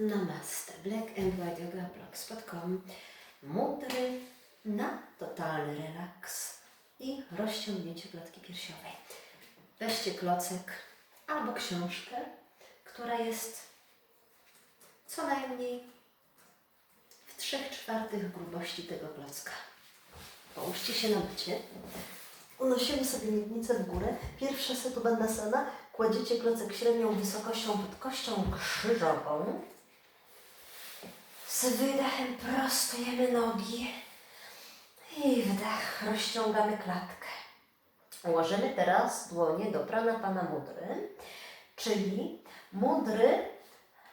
Namaste. Black and White Yoga Blogspot.com Mudry na totalny relaks i rozciągnięcie klatki piersiowej. Weźcie klocek albo książkę, która jest co najmniej w trzech czwartych grubości tego klocka. Połóżcie się na macie. Unosimy sobie miednicę w górę. Pierwsza setu bandasana. Kładziecie klocek średnią wysokością pod kością krzyżową. Z wydechem prostujemy nogi. I wdech, rozciągamy klatkę. Ułożymy teraz dłonie do prana pana mudry, czyli mudry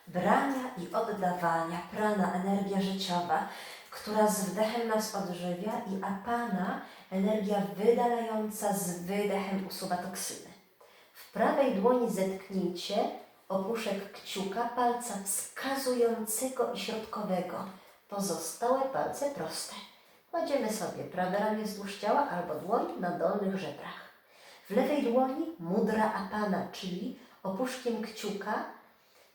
brania i oddawania, prana, energia życiowa, która z wdechem nas odżywia i apana, energia wydalająca z wydechem usuwa toksyny. W prawej dłoni zetknijcie opuszek kciuka, palca wskazującego i środkowego. Pozostałe palce proste. Kładziemy sobie prawe ramię wzdłuż ciała albo dłoń na dolnych żebrach. W lewej dłoni mudra apana, czyli opuszkiem kciuka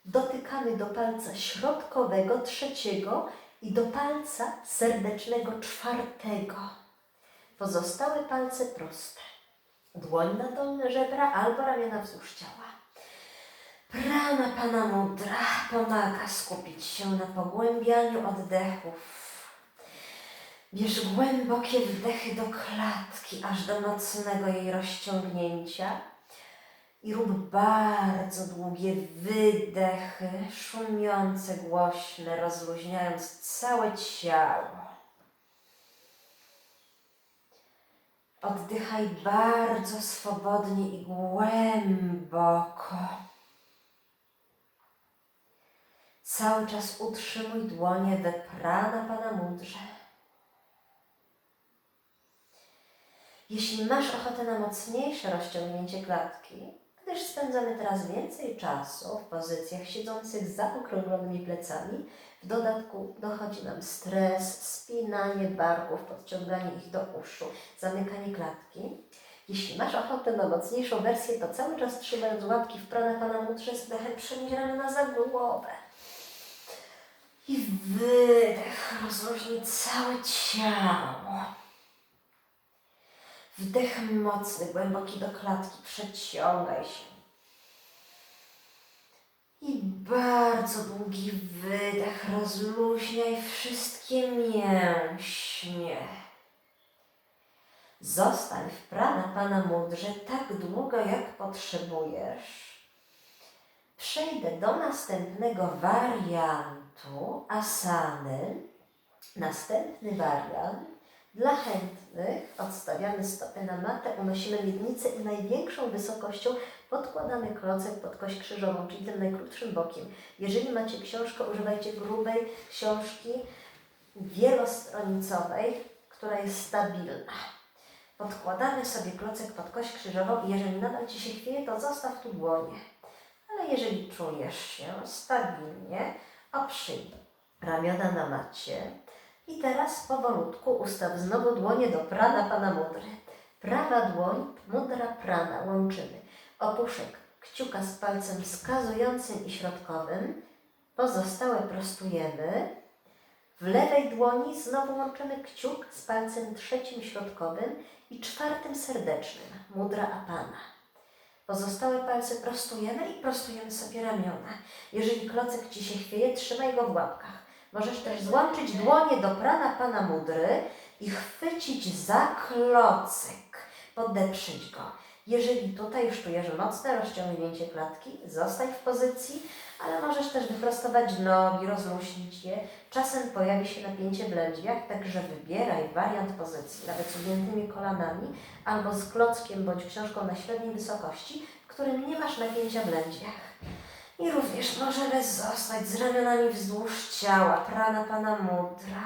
dotykamy do palca środkowego, trzeciego i do palca serdecznego, czwartego. Pozostałe palce proste. Dłoń na dolne żebra albo ramiona wzdłuż ciała. Prana Pana Mudra pomaga skupić się na pogłębianiu oddechów. Bierz głębokie wdechy do klatki, aż do mocnego jej rozciągnięcia i rób bardzo długie wydechy, szumiące, głośne, rozluźniając całe ciało. Oddychaj bardzo swobodnie i głęboko. Cały czas utrzymuj dłonie we prana Pana Mudrze. Jeśli masz ochotę na mocniejsze rozciągnięcie klatki, gdyż spędzamy teraz więcej czasu w pozycjach siedzących z zaokrąglonymi plecami, w dodatku dochodzi nam stres, spinanie barków, podciąganie ich do uszu, zamykanie klatki. Jeśli masz ochotę na mocniejszą wersję, to cały czas trzymając łapki w prana Pana Mudrze z przenieś ramiona za głowę. I wydech rozluźnij całe ciało. Wdech mocny, głęboki do klatki, przeciągaj się. I bardzo długi wydech, rozluźniaj wszystkie mięśnie. Zostań w prana Pana Mudrze tak długo, jak potrzebujesz. Przejdę do następnego wariantu asany. Następny wariant dla chętnych odstawiamy stopy na matę, unosimy miednicę i największą wysokością podkładamy klocek pod kość krzyżową, czyli tym najkrótszym bokiem. Jeżeli macie książkę, używajcie grubej książki wielostronicowej, która jest stabilna. Podkładamy sobie klocek pod kość krzyżową i jeżeli nadal Ci się chwieje, to zostaw tu dłonie. Jeżeli czujesz się stabilnie, oprzyj ramiona na macie, i teraz powolutku ustaw znowu dłonie do prana Pana Mudry. Prawa dłoń, mudra prana, łączymy. Opuszek kciuka z palcem wskazującym i środkowym. Pozostałe prostujemy. W lewej dłoni znowu łączymy kciuk z palcem trzecim środkowym i czwartym serdecznym, mudra apana. Pozostałe palce prostujemy i prostujemy sobie ramiona. Jeżeli klocek Ci się chwieje, trzymaj go w łapkach. Możesz też złączyć dłonie do prana Pana Mudry i chwycić za klocek, podeprzeć go. Jeżeli tutaj już czujesz mocne rozciągnięcie klatki, zostań w pozycji, ale możesz też wyprostować nogi, rozluźnić je. Czasem pojawi się napięcie w lędźwiach, także wybieraj wariant pozycji, nawet z ugiętymi kolanami albo z klockiem bądź książką na średniej wysokości, w którym nie masz napięcia w lędźwiach. I również możemy zostać z ramionami wzdłuż ciała, prana Pana Mudra.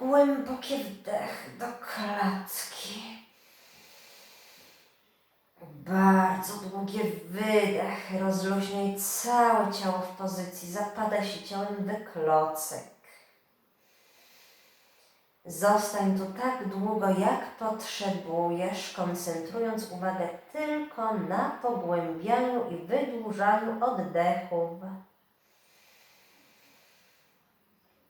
Głębokie wdech do klatki. Bardzo długie wydech. Rozluźniaj całe ciało w pozycji. Zapada się ciałem we klocek. Zostań tu tak długo, jak potrzebujesz, koncentrując uwagę tylko na pogłębianiu i wydłużaniu oddechów.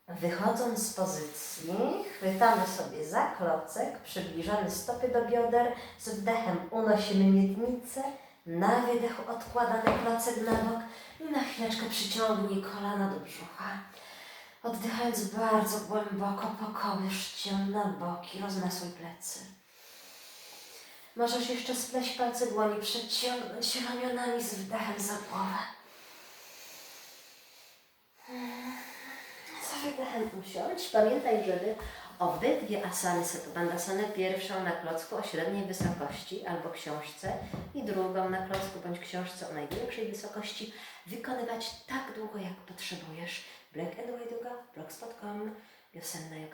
Wychodząc z pozycji, chwytamy sobie za klocek, przybliżamy stopy do bioder, z wdechem unosimy miednicę, na wydechu odkładamy klocek na bok i na chwileczkę przyciągnij kolana do brzucha. Oddychając bardzo głęboko, pokołysz cię na boki, rozmasuj plecy. Możesz jeszcze spleść palce dłoni, przeciągnąć ramionami z wdechem za głowę. Wydechem usiądź. Pamiętaj, żeby obydwie asany Satubandasany, pierwszą na klocku o średniej wysokości albo książce i drugą na klocku bądź książce o największej wysokości wykonywać tak długo, jak potrzebujesz. Black and White Yoga, blogspot.com, wiosenna yoga.